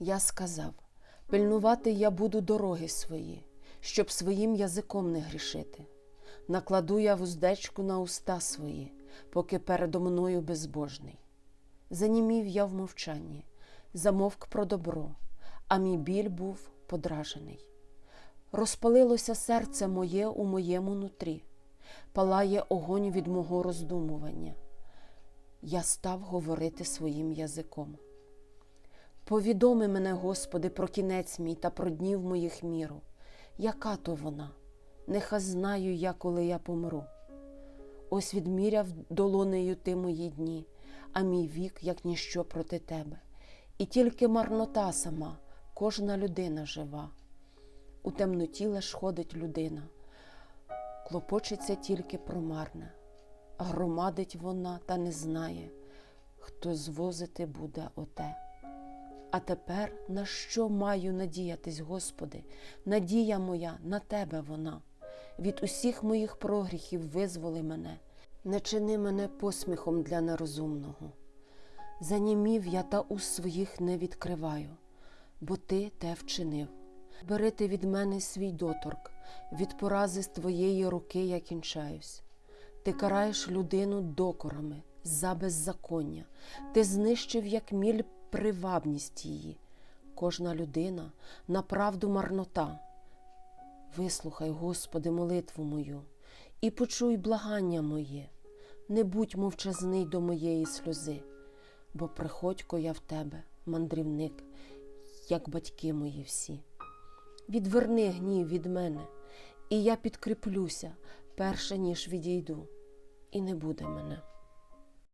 Я сказав: пильнувати я буду дороги свої, щоб своїм язиком не грішити. Накладу я вуздечку на уста свої, поки передо мною безбожний. Занімів я в мовчанні, замовк про добро, а мій біль був подражений. Розпалилося серце моє у моєму нутрі, палає огонь від мого роздумування. Я став говорити своїм язиком. Повідоми мене, Господи, про кінець мій та про днів моїх міру. Яка то вона? Нехай знаю я, коли я помру. Ось відміряв долонею ти мої дні, а мій вік, як ніщо проти тебе. І тільки марнота сама, кожна людина жива. У темноті лиш ходить людина, клопочеться тільки про марне, громадить вона та не знає, хто звозити буде оте. А тепер на що маю надіятись, Господи? Надія моя на Тебе вона. Від усіх моїх прогріхів визволи мене, не чини мене посміхом для нерозумного. Занімів я та уст своїх не відкриваю, бо ти те вчинив. Бери ти від мене свій доторк, від порази з твоєї руки я кінчаюсь. Ти караєш людину докорами за беззаконня, ти знищив, як міль, привабність її. Кожна людина на правду марнота. Вислухай, Господи, молитву мою, і почуй благання моє, не будь мовчазний до моєї сльози, бо приходько я в тебе, мандрівник, як батьки мої всі. Відверни гнів від мене, і я підкріплюся, перше ніж відійду, і не буде мене.